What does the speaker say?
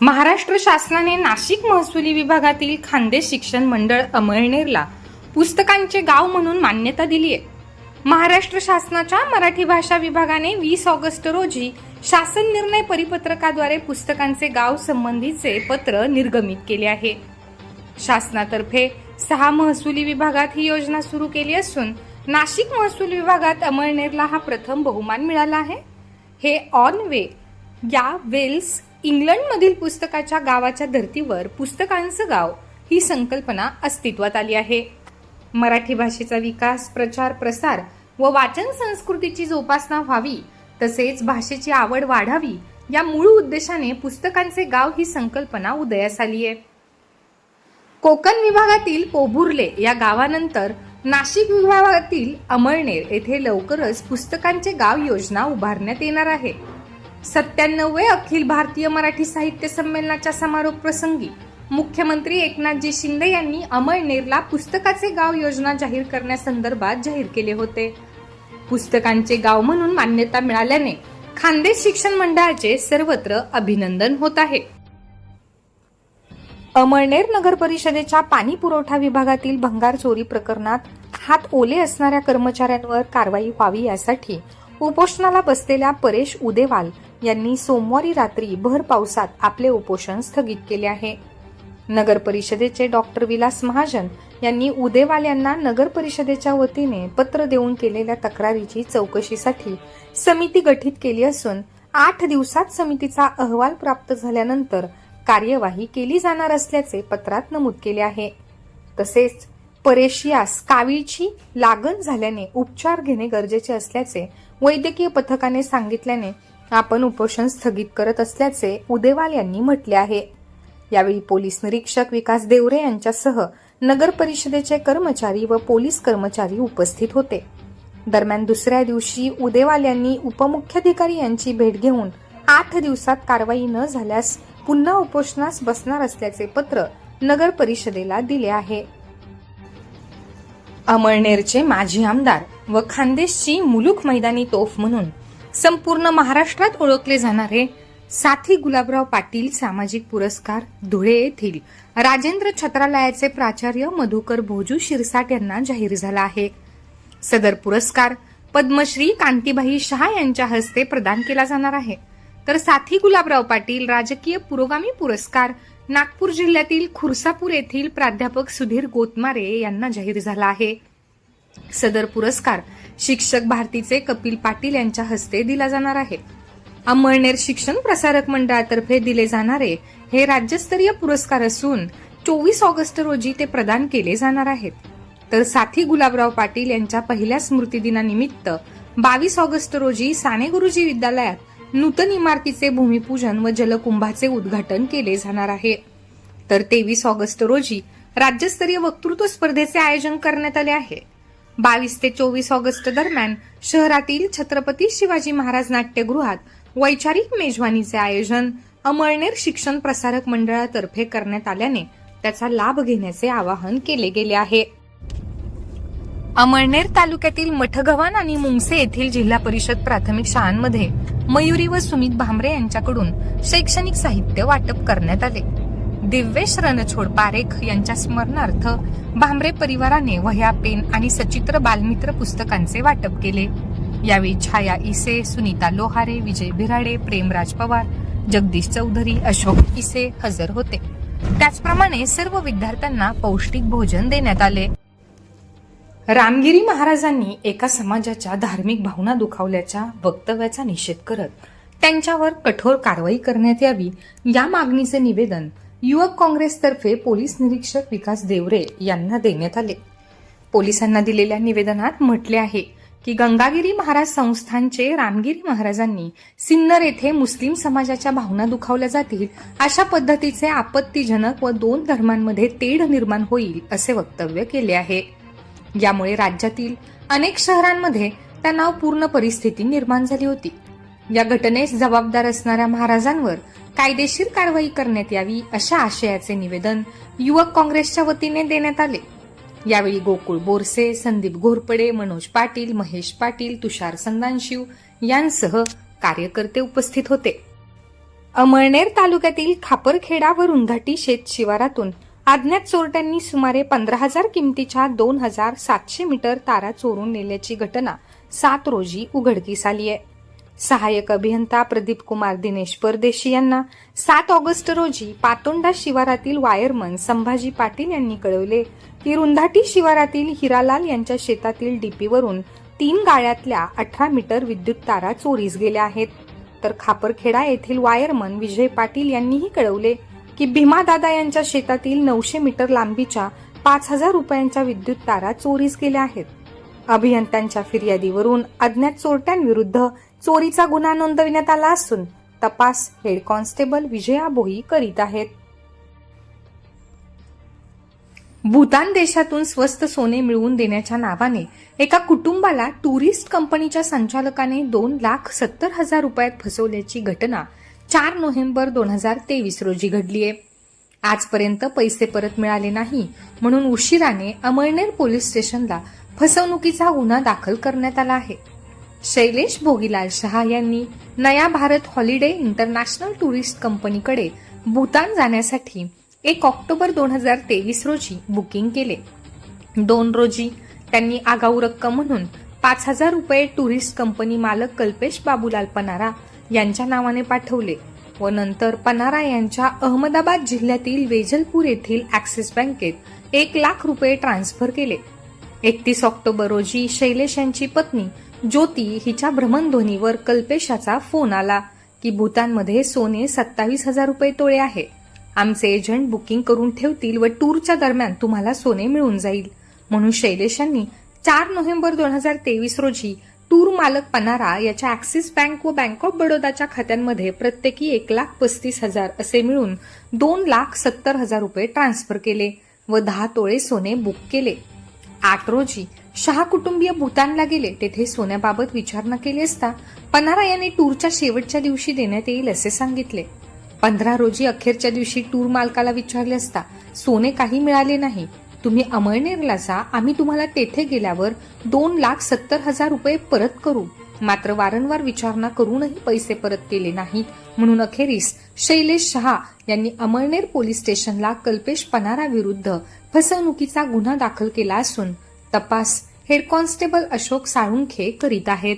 महाराष्ट्र शासनाने नाशिक महसुली विभागातील खानदेश शिक्षण मंडळ अमळनेरला पुस्तकांचे गाव म्हणून मान्यता दिली आहे. महाराष्ट्र शासनाच्या मराठी भाषा विभागाने वीस ऑगस्ट रोजी शासन निर्णय परिपत्रकाद्वारे पुस्तकांचे गाव संबंधीचे पत्र निर्गमित केले आहे. शासनातर्फे सहा महसुली विभागात ही योजना सुरू केली असून नाशिक महसूल विभागात अमळनेरला हा प्रथम बहुमान मिळाला आहे. हे ऑन वे या वेल्स इंग्लंडमधील पुस्तकाच्या गावाच्या धर्तीवर पुस्तकांचं गाव ही संकल्पना अस्तित्वात आली आहे. मराठी भाषेचा विकास प्रचार प्रसार व वाचन संस्कृतीची जोपासना व्हावी तसेच भाषेची आवड वाढावी या मूळ उद्देशाने पुस्तकांचे गाव ही संकल्पना उदयास आली आहे. कोकण विभागातील पोभुर्ले या गावानंतर नाशिक विभागातील अमळनेर येथे लवकरच पुस्तकांचे गाव योजना उभारण्यात येणार आहे. सत्त्याण्णववे अखिल भारतीय मराठी साहित्य संमेलनाच्या समारोप प्रसंगी मुख्यमंत्री एकनाथजी शिंदे यांनी अमळनेरला पुस्तकाचे गाव योजना जाहीर करण्यासंदर्भात जाहीर केले होते. पुस्तकांचे गाव म्हणून मान्यता मिळाल्याने खानदेश शिक्षण मंडळाचे सर्वत्र अभिनंदन होत आहे. अमळनेर नगर परिषदेच्या पाणी पुरवठा विभागातील भंगार चोरी प्रकरणात हात ओले असणाऱ्या कर्मचाऱ्यांवर कारवाई व्हावी यासाठी उपोषणाला बसलेल्या परेश उदेवाल यांनी सोमवारी रात्री भर पावसात आपले उपोषण स्थगित केले आहे. नगर परिषदेचे डॉक्टर विलास महाजन यांनी उदेवाल यांना नगर परिषदेच्या वतीने पत्र देऊन केलेल्या तक्रारीची चौकशीसाठी समिती गठीत केली असून आठ दिवसात समितीचा अहवाल प्राप्त झाल्यानंतर कार्यवाही केली जाणार असल्याचे पत्रात नमूद केले आहे. तसेच परेश यास कावीळची लागण झाल्याने उपचार घेणे गरजेचे असल्याचे वैद्यकीय पथकाने सांगितल्याने आपण उपोषण स्थगित करत असल्याचे उदेवाल यांनी म्हटले आहे. यावेळी पोलीस निरीक्षक विकास देवरे यांच्यासह नगर परिषदेचे कर्मचारी व पोलीस कर्मचारी उपस्थित होते. दरम्यान दुसऱ्या दिवशी उदेवाल यांनी उपमुख्याधिकारी यांची भेट घेऊन आठ दिवसात कारवाई न झाल्यास पुन्हा उपोषणास बसणार असल्याचे पत्र नगर परिषदेला दिले आहे. अमळनेरचे माजी आमदार व खानदेशची मुलुख मैदानी तोफ म्हणून संपूर्ण महाराष्ट्रात ओळखले जाणारे साथी गुलाबराव पाटील सामाजिक पुरस्कार धुळे येथील राजेंद्र छत्रालयाचे प्राचार्य मधुकर भोजू शिरसाट यांना जाहीर झाला आहे. सदर पुरस्कार पद्मश्री कांतीबाई शहा यांच्या हस्ते प्रदान केला जाणार आहे. तर साथी गुलाबराव पाटील राजकीय पुरोगामी पुरस्कार नागपूर जिल्ह्यातील खुर्सापूर येथील प्राध्यापक सुधीर गोतमारे यांना जाहीर झाला आहे. सदर पुरस्कार शिक्षक भारतीचे कपिल पाटील यांच्या हस्ते दिला जाणार आहे. अमळनेर शिक्षण प्रसारक मंडळातर्फे दिले जाणारे हे राज्यस्तरीय पुरस्कार असून चोवीस ऑगस्ट रोजी ते प्रदान केले जाणार आहेत. तर साथी गुलाबराव पाटील यांच्या पहिल्या स्मृतिदिनानिमित्त बावीस ऑगस्ट रोजी साने गुरुजी विद्यालयात नूतन इमारतीचे भूमिपूजन व जलकुंभाचे उद्घाटन केले जाणार आहे. तर तेवीस ऑगस्ट रोजी राज्यस्तरीय वक्तृत्व स्पर्धेचे आयोजन करण्यात आले आहे. बावीस ते चोवीस ऑगस्ट दरम्यान शहरातील छत्रपती शिवाजी महाराज नाट्यगृहात वैचारिक मेजवानीचे आयोजन अमळनेर शिक्षण प्रसारक मंडळातर्फे करण्यात आल्याने त्याचा लाभ घेण्याचे आवाहन केले गेले आहे. अमळनेर तालुक्यातील मठगव्हाण आणि मुंगसे येथील जिल्हा परिषद प्राथमिक शाळांमध्ये मयुरी व सुमित भामरे यांच्याकडून शैक्षणिक साहित्य वाटप करण्यात आले. दिव्येश रणछोड पारेख यांच्या स्मरणार्थ भांबरे परिवाराने वह्या पेन आणि सचित्र बालमित्र पुस्तकांचे वाटप केले. यावेळी छाया इसे सुनीता लोहारे विजय भिराडे प्रेमराज पवार जगदीश चौधरी अशोक इसे हजर होते. त्याचप्रमाणे सर्व विद्यार्थ्यांना पौष्टिक भोजन देण्यात आले. रामगिरी महाराजांनी एका समाजाच्या धार्मिक भावना दुखावल्याच्या वक्तव्याचा निषेध करत त्यांच्यावर कठोर कारवाई करण्यात यावी या मागणीचे निवेदन युवक काँग्रेसतर्फे पोलीस निरीक्षक विकास देवरे यांना देण्यात आले. पोलिसांना दिलेल्या निवेदनात म्हटले आहे की गंगागिरी महाराज संस्थानचे रामगिरी महाराजांनी सिन्नर येथे मुस्लिम समाजाच्या भावना दुखावल्या जातील अशा पद्धतीचे आपत्तीजनक व दोन धर्मांमध्ये तेढ निर्माण होईल असे वक्तव्य केले आहे. यामुळे राज्यातील अनेक शहरांमध्ये तणावपूर्ण परिस्थिती निर्माण झाली होती. या घटनेस जबाबदार असणाऱ्या महाराजांवर कायदेशीर कारवाई करण्यात यावी अशा आशयाचे निवेदन युवक काँग्रेसच्या वतीने देण्यात आले. यावेळी गोकुळ बोरसे संदीप घोरपडे मनोज पाटील महेश पाटील तुषार संदानशिव यांसह कार्यकर्ते उपस्थित होते. अमळनेर तालुक्यातील खापरखेडा व रुंधाटी शेत शिवारातून अज्ञात चोरट्यांनी सुमारे पंधरा हजार किमतीच्या दोन हजार सातशे मीटर तारा चोरून नेल्याची घटना सात रोजी उघडकीस आली आहे सहाय्यक अभियंता प्रदीप कुमार दिनेश परदेशी यांना सात ऑगस्ट रोजी पातोंडा शिवारातील वायरमन संभाजी पाटील यांनी कळवले. की रुंधाटी शिवारातील हिरालाल यांच्या शेतातील डीपीवरून तीन गाळ्यातल्या अठरा मीटर विद्युत तारा चोरीस गेल्या आहेत. तर खापरखेडा येथील वायरमन विजय पाटील यांनीही कळवले की भीमादादा यांच्या शेतातील नऊशे मीटर लांबीच्या पाच हजार रुपयांच्या विद्युत तारा चोरीस गेल्या आहेत. अभियंत्यांच्या फिर्यादीवरून अज्ञात चोरट्यांविरुद्ध चोरीचा गुन्हा नोंदविण्यात आला असून तपास हेड कॉन्स्टेबल विजया बोही करीत आहेत. भूतान देशातून स्वस्त सोने मिळवून देण्याच्या नावाने एका कुटुंबाला टुरिस्ट कंपनीच्या संचालकाने दोन लाख सत्तर हजार रुपयात फसवल्याची घटना चार नोव्हेंबर दोन हजार तेवीस रोजी घडली आहे. आजपर्यंत पैसे परत मिळाले नाही म्हणून उशिराने अमळनेर पोलीस स्टेशनला फसवणुकीचा गुन्हा दाखल करण्यात आला आहे. शैलेश भोगीलाल शहा यांनी नया भारत हॉलिडे इंटरनॅशनल टुरिस्ट कंपनीकडे भूतान जाण्यासाठी एक ऑक्टोबर दोन हजार तेवीस रोजी बुकिंग केले. दोन रोजी त्यांनी आगाऊ रक्कम म्हणून पाच हजार रुपये टुरिस्ट कंपनी मालक कल्पेश बाबूलाल पनारा यांच्या नावाने पाठवले व नंतर पनारा यांच्या अहमदाबाद जिल्ह्यातील वेजलपूर येथील ऍक्सिस बँकेत एक लाख रुपये ट्रान्स्फर केले. एकतीस ऑक्टोबर रोजी शैलेश यांची पत्नी ज्योती हिच्या भ्रमणध्वनीवर कल्पेशाचा फोन आला की भूतानमध्ये सोने सत्तावीस हजार रुपये तोळे आहे. आमचे एजंट बुकिंग करून ठेवतील व टूरच्या दरम्यान तुम्हाला सोने मिळून जाईल. म्हणून शैलेशांनी चार नोव्हेंबर दोन हजार तेवीस रोजी टूर मालक पनारा याच्या ऍक्सिस बँक व बँक ऑफ बडोदाच्या खात्यांमध्ये प्रत्येकी एक लाख पस्तीस हजार असे मिळून दोन लाख सत्तर हजार रुपये ट्रान्स्फर केले व दहा तोळे सोने बुक केले. आठ रोजी शहा कुटुंबीय भूतानला गेले. तेथे सोन्याबाबत विचारणा केली असता पनारा यांनी टूरच्या शेवटच्या दिवशी देण्यात येईल असे सांगितले. पंधरा रोजी अखेरच्या दिवशी टूर मालकाला विचारले असता सोने काही मिळाले नाही. तुम्ही अमळनेरला जा. आम्ही तुम्हाला तेथे गेल्यावर दोन लाख सत्तर हजार रुपये परत करू. मात्र वारंवार विचारणा करूनही पैसे परत केले नाहीत. म्हणून अखेरीस शैलेश शहा यांनी अमळनेर पोलीस स्टेशनला कल्पेश पनारा विरुद्ध फसवणुकीचा गुन्हा दाखल केला असून तपास हेड कॉन्स्टेबल अशोक साळुंखे करीत आहेत.